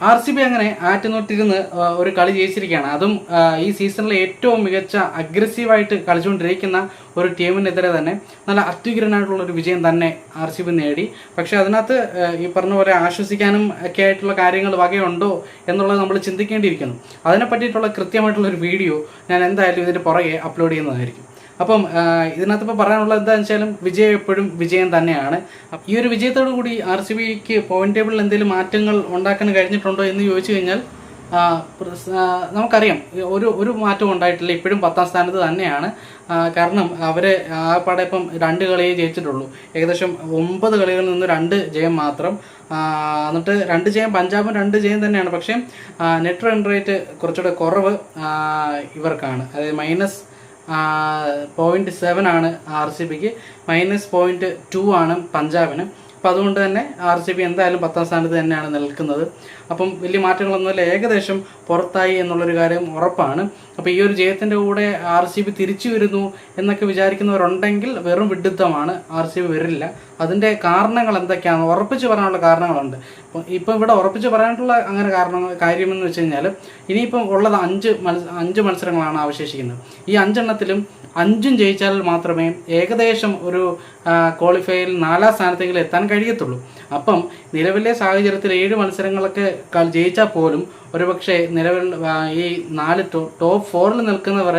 R C B അങ്ങനെ ആറ്റുനോട്ടിരുന്ന് ഒരു കളി ജയിച്ചിരിക്കുകയാണ്. അതും ഈ സീസണിലെ ഏറ്റവും മികച്ച അഗ്രസീവായിട്ട് കളിച്ചുകൊണ്ടിരിക്കുന്ന ഒരു ടീമിനെതിരെ തന്നെ നല്ല അത്യുഗ്രനായിട്ടുള്ള ഒരു വിജയം തന്നെ ആർ സി ബി നേടി. പക്ഷേ അതിനകത്ത് ഈ പറഞ്ഞ പോലെ ആശ്വസിക്കാനും ഒക്കെ ആയിട്ടുള്ള കാര്യങ്ങൾ വകയുണ്ടോ എന്നുള്ളത് നമ്മൾ ചിന്തിക്കേണ്ടിയിരിക്കുന്നു. അതിനെ പറ്റിയിട്ടുള്ള കൃത്യമായിട്ടുള്ള ഒരു വീഡിയോ ഞാൻ എന്തായാലും ഇതിന്റെ പുറകെ അപ്ലോഡ് ചെയ്യുന്നതായിരിക്കും. അപ്പം ഇതിനകത്ത് ഇപ്പോൾ പറയാനുള്ളത് എന്താണെന്ന് വെച്ചാലും വിജയം എപ്പോഴും വിജയം തന്നെയാണ്. ഈ ഒരു വിജയത്തോടു കൂടി ആർ സി ബിക്ക് പോയിന്റ് ടേബിളിൽ എന്തെങ്കിലും മാറ്റങ്ങൾ ഉണ്ടാക്കാൻ കഴിഞ്ഞിട്ടുണ്ടോ എന്ന് ചോദിച്ചു കഴിഞ്ഞാൽ നമുക്കറിയാം. ഒരു ഒരു മാറ്റവും ഉണ്ടായിട്ടില്ല. ഇപ്പോഴും പത്താം സ്ഥാനത്ത് തന്നെയാണ്. കാരണം അവർ ആ പാടെ ഇപ്പം രണ്ട് കളിയെ ജയിച്ചിട്ടുള്ളൂ. ഏകദേശം ഒമ്പത് കളികളിൽ നിന്ന് രണ്ട് ജയം മാത്രം. എന്നിട്ട് രണ്ട് ജയം പഞ്ചാബും രണ്ട് ജയം തന്നെയാണ്. പക്ഷേ നെറ്റ് റൺ റേറ്റ് കുറച്ചുകൂടെ കുറവ് ഇവർക്കാണ്. അതായത് മൈനസ് പോയിന്റ് സെവൻ ആണ് ആർ സി ബിക്ക് മൈനസ് പോയിന്റ് ടു ആണ് പഞ്ചാബിന്. അപ്പോൾ അതുകൊണ്ട് തന്നെ ആർ സി ബി എന്തായാലും പത്താം സ്ഥാനത്ത് തന്നെയാണ് നിൽക്കുന്നത്. അപ്പം വലിയ മാറ്റങ്ങളൊന്നുമില്ല. ഏകദേശം പുറത്തായി എന്നുള്ളൊരു കാര്യം ഉറപ്പാണ്. അപ്പോൾ ഈ ഒരു ജയത്തിന്റെ കൂടെ ആർ സി ബി തിരിച്ചു വരുന്നു എന്നൊക്കെ വിചാരിക്കുന്നവരുണ്ടെങ്കിൽ വെറും വിഡിത്തമാണ് ആർ സി ബി വരില്ല. അതിന്റെ കാരണങ്ങൾ എന്തൊക്കെയാണ് ഉറപ്പിച്ച് പറയാനുള്ള കാരണങ്ങളുണ്ട്. അപ്പോൾ ഇപ്പം ഇവിടെ ഉറപ്പിച്ച് പറയാനുള്ള അങ്ങനെ കാരണം കാര്യമെന്ന് വെച്ച് കഴിഞ്ഞാൽ ഇനിയിപ്പം ഉള്ളത് അഞ്ച് മത്സ അഞ്ച് മത്സരങ്ങളാണ് അവശേഷിക്കുന്നത്. ഈ അഞ്ചെണ്ണത്തിലും അഞ്ചും ജയിച്ചാൽ മാത്രമേ ഏകദേശം ഒരു ക്വാളിഫയറിൽ നാലാം സ്ഥാനത്തെങ്കിലും എത്താൻ കഴിയത്തുള്ളൂ. അപ്പം നിലവിലെ സാഹചര്യത്തിൽ ഏഴ് മത്സരങ്ങളൊക്കെ ജയിച്ചാൽ പോലും ഒരുപക്ഷെ നിലവിൽ ഈ നാല് ടോപ്പ് ഫോറിൽ നിൽക്കുന്നവർ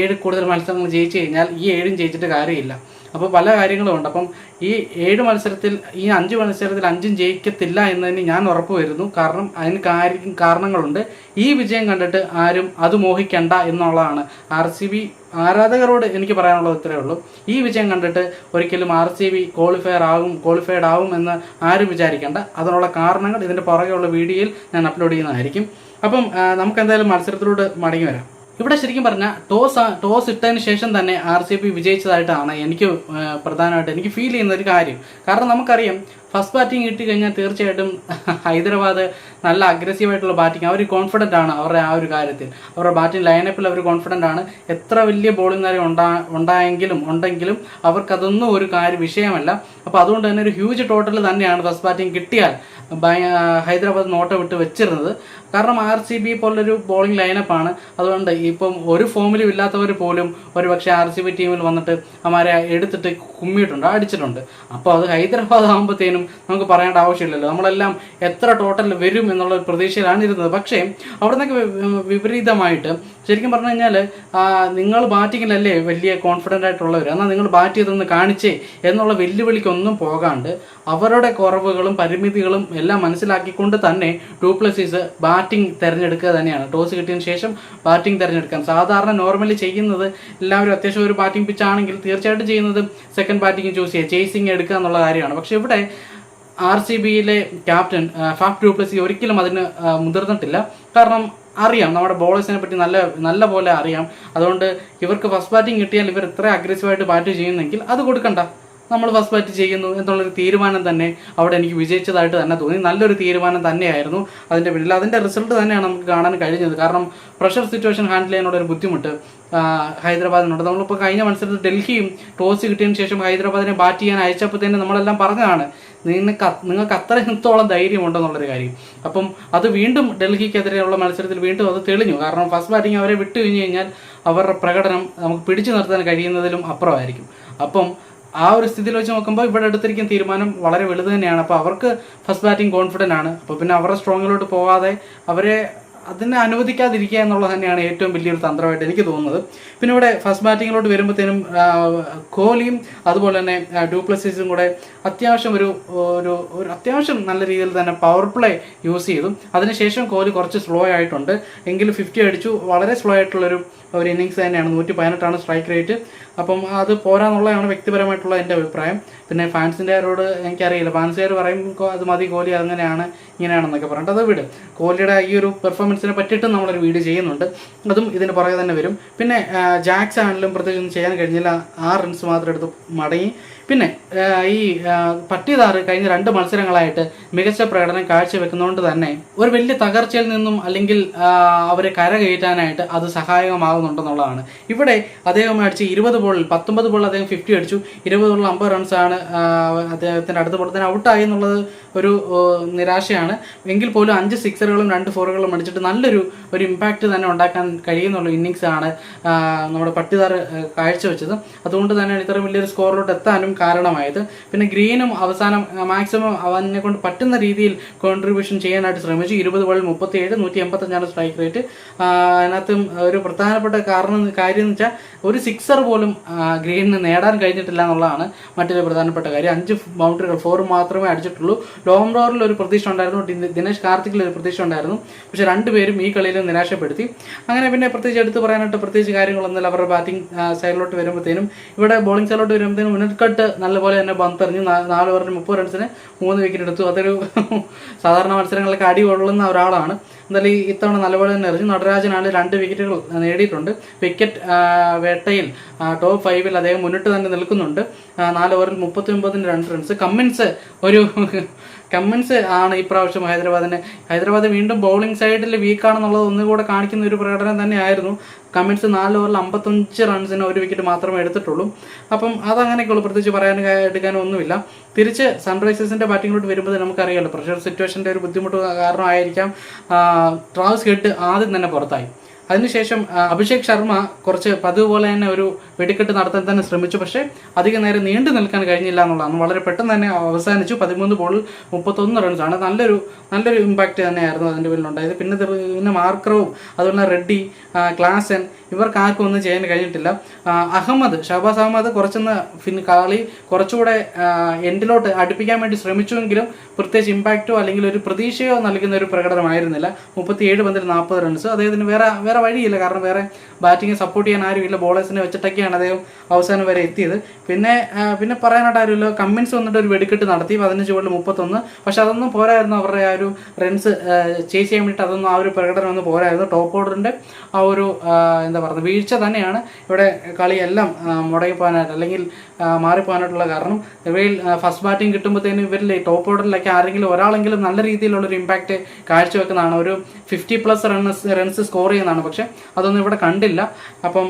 ഏഴ് കൂടുതൽ മത്സരങ്ങൾ ജയിച്ചു കഴിഞ്ഞാൽ ഈ ഏഴും ജയിച്ചിട്ട് കാര്യമില്ല. അപ്പോൾ പല കാര്യങ്ങളും ഉണ്ട്. അപ്പം ഈ ഏഴ് മത്സരത്തിൽ ഈ അഞ്ച് മത്സരത്തിൽ അഞ്ചും ജയിക്കത്തില്ല എന്നതിന് ഞാൻ ഉറപ്പ് വരുന്നു കാരണം അതിന് കാര്യം കാരണങ്ങളുണ്ട്. ഈ വിജയം കണ്ടിട്ട് ആരും അത് മോഹിക്കണ്ട എന്നുള്ളതാണ്. ആർ സി ബി ആരാധകരോട് എനിക്ക് പറയാനുള്ളത് ഇത്രയേ ഉള്ളൂ. ഈ വിജയം കണ്ടിട്ട് ഒരിക്കലും ആർ സി ബി ക്വാളിഫയർ ആകും ക്വാളിഫൈഡ് ആകും എന്ന് ആരും വിചാരിക്കേണ്ട. അതിനുള്ള കാരണങ്ങൾ ഇതിന്റെ പുറകെയുള്ള വീഡിയോയിൽ ഞാൻ അപ്ലോഡ് ചെയ്യുന്നതായിരിക്കും. അപ്പം നമുക്ക് എന്തായാലും മത്സരത്തിലൂടെ മടങ്ങി വരാം. ഇവിടെ ശരിക്കും പറഞ്ഞാൽ ടോസ് ടോസ് ഇട്ടതിന് ശേഷം തന്നെ ആർ സി ബി വിജയിച്ചതായിട്ടാണ് എനിക്ക് പ്രധാനമായിട്ട് എനിക്ക് ഫീൽ ചെയ്യുന്ന ഒരു കാര്യം. കാരണം നമുക്കറിയാം ഫസ്റ്റ് ബാറ്റിംഗ് കിട്ടി കഴിഞ്ഞാൽ തീർച്ചയായിട്ടും ഹൈദരാബാദ് നല്ല അഗ്രസീവായിട്ടുള്ള ബാറ്റിംഗ് അവർ കോൺഫിഡന്റ് ആണ് അവരുടെ ആ ഒരു കാര്യത്തിൽ. അവരുടെ ബാറ്റിംഗ് ലൈനപ്പിൽ അവർ കോൺഫിഡന്റ് ആണ്. എത്ര വലിയ ബോളിംഗ് നേരം ഉണ്ടാ ഉണ്ടായെങ്കിലും ഉണ്ടെങ്കിലും അവർക്കതൊന്നും ഒരു കാര്യ വിഷയമല്ല. അപ്പോൾ അതുകൊണ്ട് തന്നെ ഒരു ഹ്യൂജ് ടോട്ടൽ തന്നെയാണ് ഫസ്റ്റ് ബാറ്റിംഗ് കിട്ടിയാൽ ഹൈദരാബാദ് നോട്ട വിട്ട് വെച്ചിരുന്നത്. കാരണം ആർ സി ബി പോലൊരു ബോളിംഗ് ലൈനപ്പാണ് അതുകൊണ്ട് ഇപ്പം ഒരു ഫോമിലും ഇല്ലാത്തവർ പോലും ഒരു പക്ഷേ ആർ സി ബി ടീമിൽ വന്നിട്ട് അമാരെ എടുത്തിട്ട് കുമ്മിയിട്ടുണ്ട് അടിച്ചിട്ടുണ്ട്. അപ്പോൾ അത് ഹൈദരാബാദ് ആകുമ്പോഴത്തേനും നമുക്ക് പറയേണ്ട ആവശ്യമില്ലല്ലോ. നമ്മളെല്ലാം എത്ര ടോട്ടൽ വരും എന്നുള്ള പ്രതീക്ഷയിലാണ് ഇരുന്നത്. പക്ഷേ അവിടെ നിന്നൊക്കെ വിപരീതമായിട്ട് ശരിക്കും പറഞ്ഞു കഴിഞ്ഞാൽ നിങ്ങൾ ബാറ്റിങ്ങിലല്ലേ വലിയ കോൺഫിഡന്റ് ആയിട്ടുള്ളവർ എന്നാൽ നിങ്ങൾ ബാറ്റ് ചെയ്തൊന്ന് കാണിച്ചേ എന്നുള്ള വെല്ലുവിളിക്കൊന്നും പോകാണ്ട് അവരുടെ കുറവുകളും പരിമിതികളും എല്ലാം മനസ്സിലാക്കിക്കൊണ്ട് തന്നെ ഡൂപ്ലസീസ് ബാറ്റിംഗ് തിരഞ്ഞെടുക്കുക തന്നെയാണ്. ടോസ് കിട്ടിയതിന് ശേഷം ബാറ്റിംഗ് തിരഞ്ഞെടുക്കാൻ. സാധാരണ നോർമലി ചെയ്യുന്നത് എല്ലാവരും അത്യാവശ്യം ഒരു ബാറ്റിംഗ് പിച്ചാണെങ്കിൽ തീർച്ചയായിട്ടും ചെയ്യുന്നത് സെക്കൻഡ് ബാറ്റിംഗ് ചൂസ് ചെയ്യുക ചേസിങ് എടുക്കുക എന്നുള്ള കാര്യമാണ്. പക്ഷേ ഇവിടെ ആർ സി ബിയിലെ ക്യാപ്റ്റൻ ഫാഫ് ഡ്യൂപ്ലസി ഒരിക്കലും അതിന് മുതിർന്നിട്ടില്ല. കാരണം അറിയാം നമ്മുടെ ബോളേഴ്സിനെ പറ്റി നല്ല നല്ല പോലെ അറിയാം. അതുകൊണ്ട് ഇവർക്ക് ഫസ്റ്റ് ബാറ്റിംഗ് കിട്ടിയാൽ ഇവർ ഇത്ര അഗ്രസീവായിട്ട് ബാറ്റ് ചെയ്യുന്നെങ്കിൽ അത് കൊടുക്കണ്ട. നമ്മൾ ഫസ്റ്റ് ബാറ്റ് ചെയ്യുന്നു എന്നുള്ളൊരു തീരുമാനം തന്നെ അവിടെ എനിക്ക് വിജയിച്ചതായിട്ട് തന്നെ തോന്നി. നല്ലൊരു തീരുമാനം തന്നെയായിരുന്നു. അതിന്റെ പിന്നിൽ അതിന്റെ റിസൾട്ട് തന്നെയാണ് നമുക്ക് കാണാൻ കഴിഞ്ഞത്. കാരണം പ്രഷർ സിറ്റുവേഷൻ ഹാൻഡിൽ ചെയ്യാനുള്ള ഒരു ബുദ്ധിമുട്ട് ഹൈദരാബാദിനുണ്ട് നമ്മളിപ്പോൾ കഴിഞ്ഞ മത്സരത്തിൽ ഡൽഹിയും ടോസ് കിട്ടിയതിന് ശേഷം ഹൈദരാബാദിനെ ബാറ്റ് ചെയ്യാൻ അയച്ചപ്പോൾ തന്നെ നമ്മളെല്ലാം പറഞ്ഞതാണ് നിങ്ങൾക്ക് നിങ്ങൾക്ക് അത്രത്തോളം ധൈര്യമുണ്ടെന്നുള്ളൊരു കാര്യം. അപ്പം അത് വീണ്ടും ഡൽഹിക്കെതിരെയുള്ള മത്സരത്തിൽ വീണ്ടും അത് തെളിഞ്ഞു. കാരണം ഫസ്റ്റ് ബാറ്റിംഗ് അവരെ വിട്ടു കഴിഞ്ഞ് കഴിഞ്ഞാൽ അവരുടെ പ്രകടനം നമുക്ക് പിടിച്ചു നിർത്താൻ കഴിയുന്നതിലും അപ്പുറമായിരിക്കും. അപ്പം ആ ഒരു സ്ഥിതിയിൽ വെച്ച് നോക്കുമ്പോൾ ഇവിടെ എടുത്തിരിക്കുന്ന തീരുമാനം വളരെ വലുത് തന്നെയാണ്. അപ്പോൾ അവർക്ക് ഫസ്റ്റ് ബാറ്റിംഗ് കോൺഫിഡന്റ് ആണ്. അപ്പോൾ പിന്നെ അവരുടെ സ്ട്രോങ്ങിലോട്ട് പോകാതെ അവരെ അതിനെ അനുവദിക്കാതിരിക്കുക എന്നുള്ളത് തന്നെയാണ് ഏറ്റവും വലിയൊരു തന്ത്രമായിട്ട് എനിക്ക് തോന്നുന്നത്. പിന്നെ ഇവിടെ ഫസ്റ്റ് ബാറ്റിങ്ങിലോട്ട് വരുമ്പോഴത്തേനും കോഹ്ലിയും അതുപോലെ തന്നെ ഡ്യൂപ്ലസീസും കൂടെ അത്യാവശ്യം ഒരു ഒരു ഒരു അത്യാവശ്യം നല്ല രീതിയിൽ തന്നെ പവർ പ്ലേ യൂസ് ചെയ്തു. അതിനുശേഷം കോഹ്ലി കുറച്ച് സ്ലോ ആയിട്ടുണ്ട്. എങ്കിലും ഫിഫ്റ്റി അടിച്ചു. വളരെ സ്ലോ ആയിട്ടുള്ളൊരു ഒരു ഇന്നിങ്സ് തന്നെയാണ്. നൂറ്റി പതിനെട്ടാണ് സ്ട്രൈക്ക് റേറ്റ് അപ്പം അത് പോരാന്നുള്ളതാണ് വ്യക്തിപരമായിട്ടുള്ള എന്റെ അഭിപ്രായം. പിന്നെ ഫാൻസിന്റെവരോട് എനിക്കറിയില്ല. ഫാൻസുകാർ പറയുമ്പോൾ അത് മതി കോഹ്ലി അങ്ങനെയാണ് ഇങ്ങനെയാണെന്നൊക്കെ പറഞ്ഞിട്ട് അത് വിടും. കോഹ്ലിയുടെ ഈ ഒരു പെർഫോമൻസിനെ പറ്റിയിട്ട് നമ്മളൊരു വീഡിയോ ചെയ്യുന്നുണ്ട്. അതും ഇതിന് പുറകെ തന്നെ വരും. പിന്നെ ജാക്സ് ആണെങ്കിലും പ്രത്യേകിച്ച് ചെയ്യാൻ കഴിഞ്ഞില്ല. ആറ് റൺസ് മാത്രം എടുത്ത് മടങ്ങി. പിന്നെ ഈ പട്ടിദാർ കഴിഞ്ഞ രണ്ട് മത്സരങ്ങളായിട്ട് മികച്ച പ്രകടനം കാഴ്ചവെക്കുന്നതുകൊണ്ട് തന്നെ ഒരു വലിയ തകർച്ചയിൽ നിന്നും അല്ലെങ്കിൽ അവരെ കരകയറ്റാനായിട്ട് അത് സഹായകമാകുന്നുണ്ടെന്നുള്ളതാണ്. ഇവിടെ അദ്ദേഹം അടിച്ച് ഇരുപത് ബോളിൽ പത്തൊമ്പത് ബോളിൽ അദ്ദേഹം ഫിഫ്റ്റി അടിച്ചു. ഇരുപത് ബോളിൽ അമ്പത് റൺസാണ് അദ്ദേഹത്തിന്റെ അടുത്ത ബോളത്തിന് ഔട്ടായി എന്നുള്ളത് ഒരു നിരാശയാണ്. എങ്കിൽ പോലും അഞ്ച് സിക്സറുകളും രണ്ട് ഫോറുകളും അടിച്ചിട്ട് നല്ലൊരു ഒരു ഇമ്പാക്റ്റ് തന്നെ ഉണ്ടാക്കാൻ കഴിയുന്നുള്ള ഇന്നിങ്സാണ് നമ്മുടെ പട്ടിദാർ കാഴ്ചവെച്ചത്. അതുകൊണ്ട് തന്നെയാണ് ഇത്ര വലിയൊരു സ്കോറിലോട്ട് എത്താനും കാരണമായത്. പിന്നെ ഗ്രീനും അവസാനം മാക്സിമം അവനെ കൊണ്ട് പറ്റുന്ന രീതിയിൽ കോൺട്രിബ്യൂഷൻ ചെയ്യാനായിട്ട് ശ്രമിച്ചു. ഇരുപത് ബോളിൽ മുപ്പത്തി ഏഴ് നൂറ്റി എൺപത്തഞ്ചാണ് സ്ട്രൈക്ക് റേറ്റ് അതിനകത്തും ഒരു പ്രധാനപ്പെട്ട കാരണം കാര്യം എന്ന് വെച്ചാൽ ഒരു സിക്സർ പോലും ഗ്രീനിന് നേടാൻ കഴിഞ്ഞിട്ടില്ല എന്നുള്ളതാണ് മറ്റൊരു പ്രധാനപ്പെട്ട കാര്യം. അഞ്ച് ബൗണ്ടറികൾ ഫോർ മാത്രമേ അടിച്ചിട്ടുള്ളൂ. ലോങ് റോറിൽ ഒരു പ്രതീക്ഷ ഉണ്ടായിരുന്നു. ദിനേശ് കാർത്തിക്കിൽ ഒരു പ്രതീക്ഷ ഉണ്ടായിരുന്നു. പക്ഷെ രണ്ടുപേരും ഈ കളിയിൽ നിരാശപ്പെടുത്തി. അങ്ങനെ പിന്നെ പ്രത്യേകിച്ച് എടുത്ത് പറയാനായിട്ട് പ്രത്യേകിച്ച് കാര്യങ്ങളൊന്നുമില്ല. അവരുടെ ബാറ്റിംഗ് സൈഡിലോട്ട് വരുമ്പോഴത്തേനും ഇവിടെ ബോളിംഗ് സൈഡിലോട്ട് വരുമ്പോഴത്തേനും മുന്നിൽക്കട്ട് നല്ലപോലെ തന്നെ പന്തെറിഞ്ഞു നാല് ഓവറിന് മുപ്പത് റൺസിന് മൂന്ന് വിക്കറ്റ് എടുത്തു. അതൊരു സാധാരണ മത്സരങ്ങളിലൊക്കെ അടി കൊള്ളുന്ന ഒരാളാണ്. എന്തായാലും ഈ ഇത്തവണ നല്ലപോലെ തന്നെ എറിഞ്ഞു. നടരാജനാണ് രണ്ട് വിക്കറ്റുകൾ നേടിയിട്ടുണ്ട്. വിക്കറ്റ് വേട്ടയിൽ ടോപ്പ് ഫൈവിൽ അദ്ദേഹം മുന്നിട്ട് തന്നെ നിൽക്കുന്നുണ്ട്. നാല് ഓവറിൽ മുപ്പത്തി ഒമ്പതിന് രണ്ട് റൺസ് കമ്മിൻസ് ഒരു കമ്മിൻസ് ആണ് ഇപ്രാവശ്യം ഹൈദരാബാദിനെ. ഹൈദരാബാദ് വീണ്ടും ബൗളിംഗ് സൈഡിൽ വീക്കാണെന്നുള്ളത് ഒന്നുകൂടെ കാണിക്കുന്ന ഒരു പ്രകടനം തന്നെയായിരുന്നു. കമ്മിൻസ് നാല് ഓവറിൽ അമ്പത്തഞ്ച് റൺസിന് ഒരു വിക്കറ്റ് മാത്രമേ എടുത്തിട്ടുള്ളൂ. അപ്പം അതങ്ങനെയൊക്കെയുള്ളൂ. പ്രത്യേകിച്ച് പറയാൻ എടുക്കാനും ഒന്നുമില്ല. തിരിച്ച് സൺറൈസേഴ്സിന്റെ ബാറ്റിങ്ങിലോട്ട് വരുമ്പോൾ നമുക്കറിയാമല്ലോ പ്രഷർ സിറ്റുവേഷന്റെ ഒരു ബുദ്ധിമുട്ട് കാരണമായിരിക്കാം ട്രാവൽസ് ഹെഡ് ആദ്യം തന്നെ പുറത്തായി. അതിനുശേഷം അഭിഷേക് ശർമ്മ കുറച്ച് പതിവ് പോലെ തന്നെ ഒരു വെടിക്കെട്ട് നടത്താൻ തന്നെ ശ്രമിച്ചു. പക്ഷേ അധികം നേരം നീണ്ടു നിൽക്കാൻ കഴിഞ്ഞില്ല എന്നുള്ളതാണ്. വളരെ പെട്ടെന്ന് തന്നെ അവസാനിച്ചു. പതിമൂന്ന് ബോളിൽ മുപ്പത്തൊന്ന് റൺസാണ് നല്ലൊരു നല്ലൊരു ഇമ്പാക്റ്റ് തന്നെയായിരുന്നു അതിന്റെ പിന്നിലുണ്ടായത്. പിന്നെ പിന്നെ മാർക്കറവും അതുപോലെ റെഡ്ഡി ക്ലാസൻ ഇവർക്ക് ആർക്കും ഒന്നും ചെയ്യാൻ കഴിഞ്ഞിട്ടില്ല. അഹമ്മദ് ഷഹബാസ് അഹമ്മദ് കുറച്ചൊന്ന് പിന്നെ കളി കുറച്ചുകൂടെ എൻഡിലോട്ട് അടുപ്പിക്കാൻ വേണ്ടി ശ്രമിച്ചുവെങ്കിലും പ്രത്യേകിച്ച് ഇമ്പാക്റ്റോ അല്ലെങ്കിൽ ഒരു പ്രതീക്ഷയോ നൽകുന്ന ഒരു പ്രകടനമായിരുന്നില്ല. മുപ്പത്തിയേഴ് പന്തിൽ നാൽപ്പത് റൺസ് അദ്ദേഹത്തിന് വേറെ വേറെ വഴിയില്ല. കാരണം വേറെ ബാറ്റിംഗ് സപ്പോർട്ട് ചെയ്യാൻ ആരുമില്ല ബോളേഴ്സിനെ വെച്ചിട്ടൊക്കെയാണ് അദ്ദേഹം അവസാനം വരെ എത്തിയത്. പിന്നെ പിന്നെ പറയാനായിട്ട് ആരുമില്ല കമ്മിൻസ് വന്നിട്ട് ഒരു വെടിക്കെട്ട് നടത്തി. പതിനഞ്ച് ബോളിൽ മുപ്പത്തൊന്ന്. പക്ഷെ അതൊന്നും പോരായിരുന്നു അവരുടെ ആ ഒരു റൺസ് ചേസ് ചെയ്യാൻ അതൊന്നും ആ ഒരു പ്രകടനം ഒന്നും പോരായിരുന്നു. ടോപ്പ് ഓർഡറിന്റെ ആ ഒരു എന്താ പറയുക വീഴ്ച തന്നെയാണ് ഇവിടെ കളിയെല്ലാം മുടങ്ങിപ്പോകാനായിട്ട് അല്ലെങ്കിൽ മാറിപ്പോകാനായിട്ടുള്ള കാരണം. ഇവയിൽ ഫസ്റ്റ് ബാറ്റിംഗ് കിട്ടുമ്പോഴത്തേനും ഇവരിൽ ടോപ്പ് ഓർഡറിലൊക്കെ ആരെങ്കിലും ഒരാളെങ്കിലും നല്ല രീതിയിലുള്ള ഒരു ഇമ്പാക്റ്റ് കാഴ്ചവെക്കുന്നതാണ്. ഒരു fifty plus runs runs score ചെയ്യുന്നതാണ്. പക്ഷെ അതൊന്നും ഇവിടെ കണ്ടില്ല. അപ്പം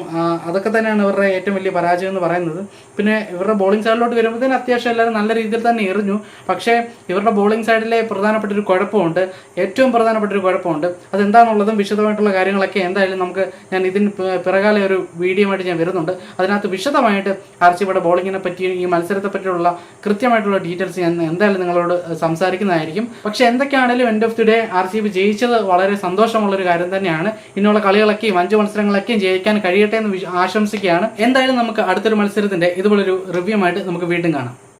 അതൊക്കെ തന്നെയാണ് ഇവരുടെ ഏറ്റവും വലിയ പരാജയം എന്ന് പറയുന്നത്. പിന്നെ ഇവരുടെ ബോളിംഗ് സൈഡിലോട്ട് വരുമ്പോഴത്തേന് അത്യാവശ്യം എല്ലാവരും നല്ല രീതിയിൽ തന്നെ എറിഞ്ഞു. പക്ഷേ ഇവരുടെ ബോളിംഗ് സൈഡിലെ പ്രധാനപ്പെട്ട ഒരു കുഴപ്പമുണ്ട്. ഏറ്റവും പ്രധാനപ്പെട്ട ഒരു കുഴപ്പമുണ്ട്. അതെന്താണെന്നുള്ളതും വിശദമായിട്ടുള്ള കാര്യങ്ങളൊക്കെ എന്തായാലും നമുക്ക് ഞാൻ ഇതിന് പിറകാലെ ഒരു വീഡിയോ ആയിട്ട് ഞാൻ വരുന്നുണ്ട്. അതിനകത്ത് വിശദമായിട്ട് ആർ സി ബോളിങ്ങിനെ പറ്റിയും ഈ മത്സരത്തെ പറ്റിയുള്ള കൃത്യമായിട്ടുള്ള ഡീറ്റെയിൽസ് ഞാൻ എന്തായാലും നിങ്ങളോട് സംസാരിക്കുന്നതായിരിക്കും. പക്ഷേ എന്തൊക്കെയാണെങ്കിലും end of the day R C B ജയിച്ചത് വളരെ സന്തോഷമുള്ളൊരു കാര്യം തന്നെയാണ്. ഇനിയുള്ള കളികളൊക്കെയും അഞ്ച് മത്സരങ്ങളൊക്കെയും ജയിക്കാൻ കഴിയട്ടെ എന്ന് ആശംസിക്കുകയാണ്. എന്തായാലും നമുക്ക് അടുത്തൊരു മത്സരത്തിന്റെ ഇതുപോലൊരു റിവ്യൂ ആയിട്ട് നമുക്ക് വീണ്ടും കാണാം.